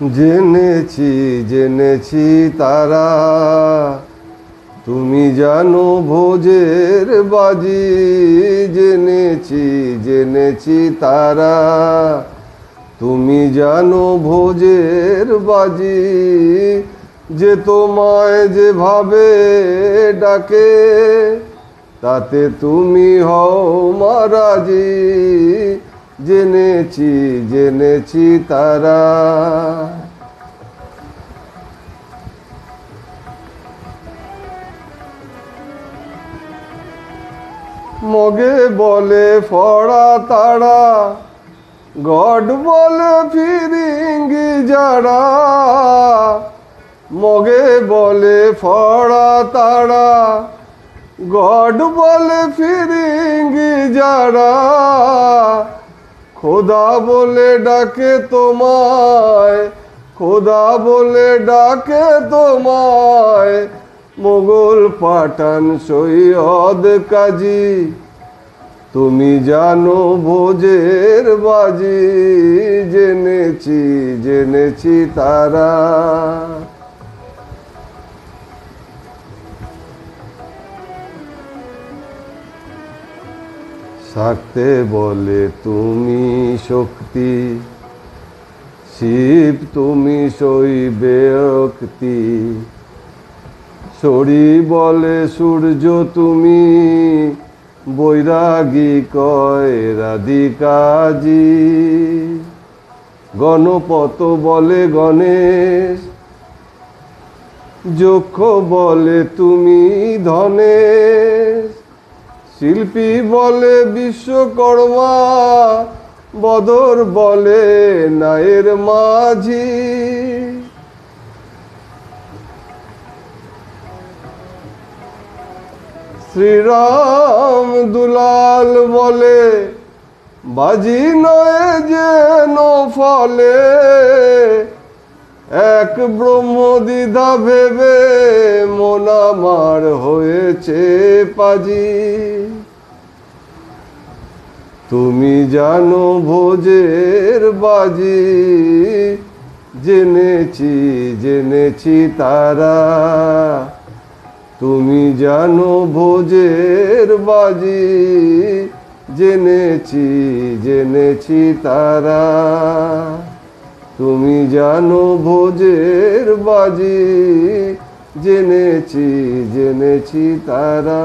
জেনেছি জেনেছি তারা। তুমি জানো ভোজের বাজি, জেনেছি জেনেছি তারা। তুমি জানো ভোজের বাজি, যে তোমায় যেভাবে ডাকে, তাতে তুমি হও মারাজি জেনেছি জেনেছি তারা। মগে বলে ফড়া তারা, গড বলে ফিরিঙ্গি যারা। মগে বলে ফড়া তারা, গড বলে ফিরিঙ্গি যারা। খোদা বলে ডাকে তোমায়, খোদা বলে ডাকে তোমায়, মোগল পাঠান সৈয়দ কাজী। তুমি জানো ভোজের বাজি, জেনেছি জেনেছি তারা। থাকতে বলে তুমি শক্তি, শিব তুমি শৈবে অক্তি সরি বলে সূর্য তুমি, বৈরাগী কয় রাধিকাজি। গণপত বলে গণেশ, যক্ষ বলে তুমি ধনেশ। শিল্পী বলে বিশ্বকর্মা বদর বলে নায়ের মাঝি। শ্রীরাম দুলাল বলে বাজি নয় যেন ফলে। এক ব্রহ্ম দ্বিধা ভেবে মন আমার হয়েছে পাজি। তুমি জানো ভোজের বাজি, জেনেছি জেনেছি তারা। তুমি জানো ভোজের বাজি, জেনেছি জেনেছি তারা। তুমি জানো ভোজের বাজি জেনেছি জেনেছি তারা।